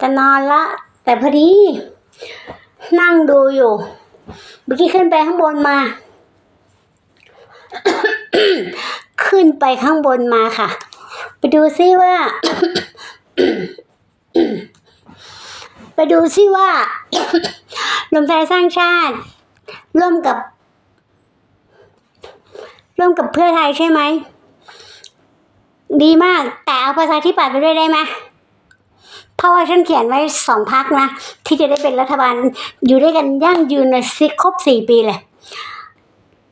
จะนอนละ แต่พอดี นั่งดูอยู่เมื่อกี้ขึ้นไปข้างบนมา ขึ้นไปข้างบนมาค่ะ ไปดูซิว่า ไปดูซิว่ารวมไทยสร้างชาติ ร่วมกับ ร่วมกับเพื่อไทยใช่ไหม ดีมาก แต่เอาประชาธิปัตย์ไปด้วยได้ไหมเพราะว่าฉันเขียนไว้สองพักนะ ที่จะได้เป็นรัฐบาลอยู่ด้วยกันยั่งยืนเลยสิครบสี่ปีเลย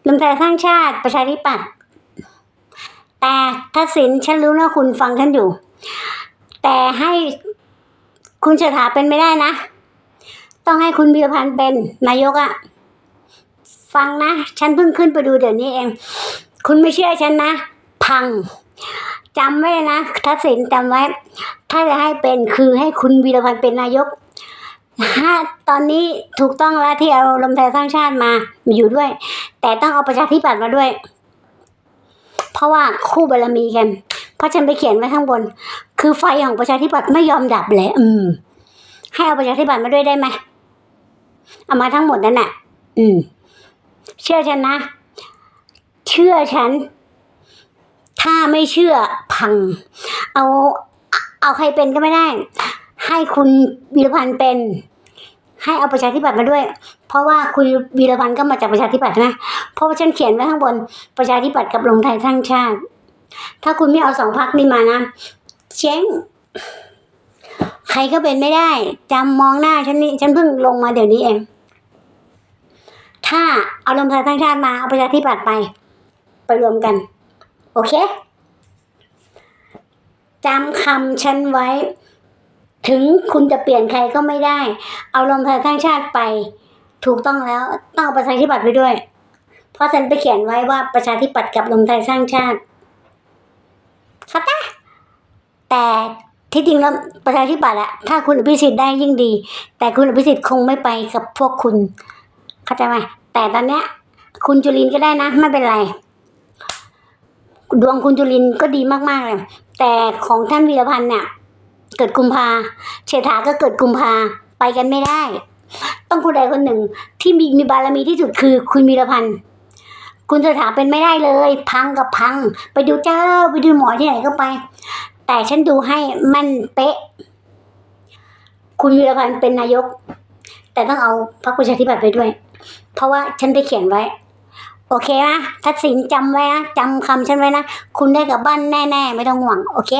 รวมไทยสร้างชาติประชาธิปัตย์แต่ทักษิณฉันรู้นะคุณฟังฉันอยู่ แต่ให้คุณเศรษฐาเป็นไม่ได้นะ ต้องให้คุณบีรพันธ์เป็นนายกอะฟังนะ ฉันเพิ่งขึ้นไปดูเดี๋ยวนี้เอง คุณไม่เชื่อฉันนะ พัง จำไว้เลยนะทักษิณจำไว้ ถ้าจะให้เป็นคือให้คุณวีรพันธ์เป็นนายกถ้าตอนนี้ถูกต้องแล้วที่เอาลมไทยสร้างชาติมามาอยู่ด้วย แต่ต้องเอาประชาธิปัตย์มาด้วย เพราะว่าคู่บารมีกัน เพราะฉันไปเขียนไว้ข้างบน คือไฟของประชาธิปัตย์ไม่ยอมดับเลยอืม ให้เอาประชาธิปัตย์มาด้วยได้ไหมเอามาทั้งหมดนั่นแหละอืม เชื่อฉันนะ เชื่อฉัน ถ้าไม่เชื่อพัง เอาเอาใครเป็นก็ไม่ได้ ให้คุณวีรพันธ์เป็น ให้เอาประชาธิปัตย์มาด้วย เพราะว่าคุณวีรพันธ์ก็มาจากประชาธิปัตย์นะเพราะว่าฉันเขียนไว้ข้างบนประชาธิปัตย์กับรวมไทยสร้างชาติ ถ้าคุณไม่เอาสองพักนี้มานะเจ๊งใครก็เป็นไม่ได้จำมองหน้าฉันนี่ฉันเพิ่งลงมาเดี๋ยวนี้เอง ถ้าเอารวมไทยสร้างชาติมาเอาประชาธิปัตย์ไป ไปรวมกัน โอเคจำคำฉันไว้ ถึงคุณจะเปลี่ยนใครก็ไม่ได้ เอารมไทยสร้างชาติไป ถูกต้องแล้วต้องเอาประชาธิปัตย์ไปด้วย เพราะฉันไปเขียนไว้ว่าประชาธิปัตย์กับรมไทยสร้างชาติเข้าใจแต่ที่จริงแล้วประชาธิปัตย์อะถ้าคุณอภิสิทธิ์ได้ยิ่งดี แต่คุณอภิสิทธิ์คงไม่ไปกับพวกคุณ เข้าใจไหมแต่ตอนเนี้ย คุณจุลินก็ได้นะ ไม่เป็นไร ดวงคุณจุลินก็ดีมากๆเลยแต่ของท่านวีรพันธ์เนี่ยเกิดกุมภาเฉษฐาก็เกิดกุมภาไปกันไม่ได้ ต้องคนใดคนหนึ่งที่มีมีบารมีที่สุดคือคุณวีรพันธ์คุณเฉษฐาเป็นไม่ได้เลย พังกับพัง ไปดูเจ้าไปดูหมอที่ไหนก็ไป แต่ฉันดูให้มันเป๊ะ คุณวีรพันธ์เป็นนายก แต่ต้องเอาพรรคประชาธิปัตย์ไปด้วย เพราะว่าฉันไปเขียนไว้ โอเคนะทัดสินจำไว้นะจำคำฉันไว้นะ คุณได้กลับบ้านแน่ ๆ ไม่ต้องห่วง โอเค